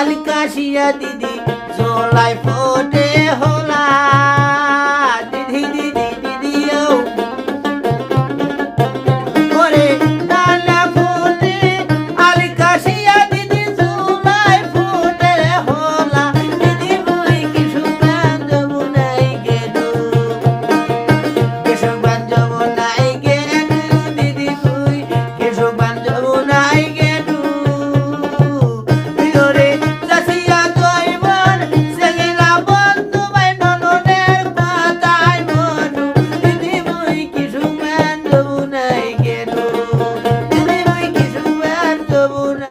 কালী কাশিয়া দিদি জোলাই